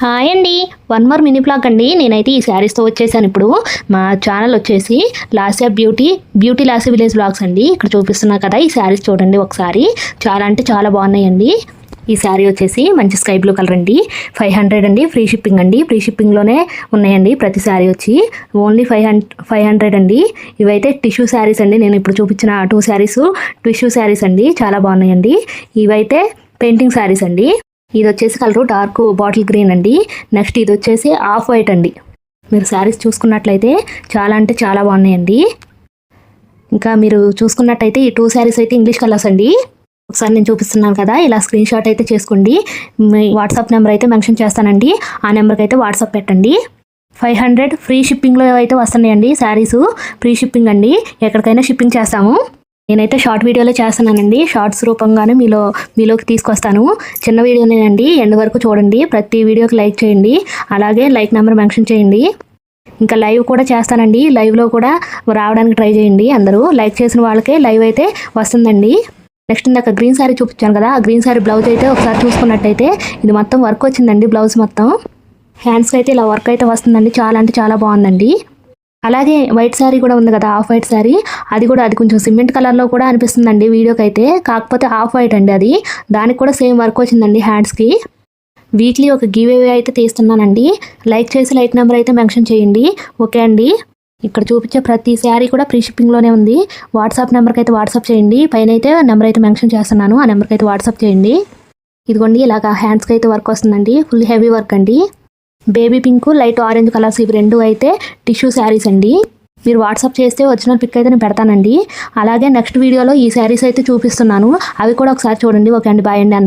Hi అండి. One more mini blog అండి. నేనైతే ఈ శారీస్తో వచ్చేసాను ఇప్పుడు. మా ఛానల్ వచ్చేసి Lasya beauty beauty Lasya village blogs అండి. ఇక్కడ చూపిస్తున్నా కదా ఈ శారీస్ చూడండి ఒకసారి. చాలా అంటే చాలా బాగున్నాయండి. ఈ శారీ వచ్చేసి మంచి స్కై బ్లూ కలర్ అండి. ఫైవ్ హండ్రెడ్ అండి. ఫ్రీ షిప్పింగ్ అండి. ఫ్రీ షిప్పింగ్లోనే ఉన్నాయండి ప్రతి శారీ వచ్చి. ఓన్లీ ఫైవ్ ఫైవ్ హండ్రెడ్ అండి. ఇవైతే టిష్యూ శారీస్ అండి. నేను ఇప్పుడు చూపించిన టూ శారీస్ టిష్యూ శారీస్ అండి. చాలా బాగున్నాయండి. ఇవైతే పెయింటింగ్ శారీస్ అండి. ఇది వచ్చేసి కలరు డార్క్ బాటిల్ గ్రీన్ అండి. నెక్స్ట్ ఇది వచ్చేసి ఆఫ్ వైట్ అండి. మీరు శారీస్ చూసుకున్నట్లయితే చాలా అంటే చాలా బాగున్నాయండి. ఇంకా మీరు చూసుకున్నట్టయితే ఈ టూ శారీస్ అయితే ఇంగ్లీష్ కలర్స్ అండి. ఒకసారి నేను చూపిస్తున్నాను కదా ఇలా స్క్రీన్ షాట్ అయితే చేసుకోండి. మీ వాట్సాప్ నెంబర్ అయితే మెన్షన్ చేస్తానండి. ఆ నెంబర్కి అయితే వాట్సాప్ పెట్టండి. ఫైవ్ హండ్రెడ్ ఫ్రీ షిప్పింగ్లో అయితే వస్తున్నాయండి శారీసు. ఫ్రీ షిప్పింగ్ అండి. ఎక్కడికైనా షిప్పింగ్ చేస్తాము. నేనైతే షార్ట్ వీడియోలో చేస్తున్నానండి. షార్ట్స్ రూపంగానే మీలో మీలోకి తీసుకొస్తాను. చిన్న వీడియోనేనండి. ఎండ్ వరకు చూడండి. ప్రతి వీడియోకి లైక్ చేయండి. అలాగే లైక్ నెంబర్ మెన్షన్ చేయండి. ఇంకా లైవ్ కూడా చేస్తానండి. లైవ్లో కూడా రావడానికి ట్రై చేయండి అందరూ. లైక్ చేసిన వాళ్ళకే లైవ్ అయితే వస్తుందండి. నెక్స్ట్ ఇందాక గ్రీన్ శారీ చూపించాను కదా. ఆ గ్రీన్ శారీ బ్లౌజ్ అయితే ఒకసారి చూసుకున్నట్టయితే ఇది మొత్తం వర్క్ వచ్చిందండి బ్లౌజ్ మొత్తం. హ్యాండ్స్కి అయితే ఇలా వర్క్ అయితే వస్తుందండి. చాలా అంటే చాలా బాగుందండి. అలాగే వైట్ శారీ కూడా ఉంది కదా ఆఫ్ వైట్ శారీ అది కూడా అది కొంచెం సిమెంట్ కలర్లో కూడా అనిపిస్తుందండి వీడియోకి అయితే కాకపోతే ఆఫ్ వైట్ అండి అది. దానికి కూడా సేమ్ వర్క్ వచ్చిందండి హ్యాండ్స్కి వీక్లీ ఒక గివ్ అవే అయితే తీస్తున్నానండి. లైక్ చేసి లైక్ నెంబర్ అయితే మెన్షన్ చేయండి. ఓకే అండి? ఇక్కడ చూపించే ప్రతి శారీ కూడా ప్రీ షిప్పింగ్లోనే ఉంది. వాట్సాప్ నెంబర్కి అయితే వాట్సాప్ చేయండి. పైన అయితే నెంబర్ అయితే మెన్షన్ చేస్తున్నాను. ఆ నెంబర్కి అయితే వాట్సాప్ చేయండి. ఇదిగోండి ఇలాగా హ్యాండ్స్కి అయితే వర్క్ వస్తుందండి. ఫుల్ హెవీ వర్క్ అండి. Baby pink light orange colours ఇవి రెండు అయితే టిష్యూ శారీస్ అండి. మీరు వాట్సాప్ చేస్తే ఒరిజినల్ పిక్ అయితే నేను పెడతానండి. అలాగే నెక్స్ట్ వీడియోలో ఈ శారీస్ అయితే చూపిస్తున్నాను. అవి కూడా ఒకసారి చూడండి. ఓకే అండి. బాయ్ అండి అందరూ.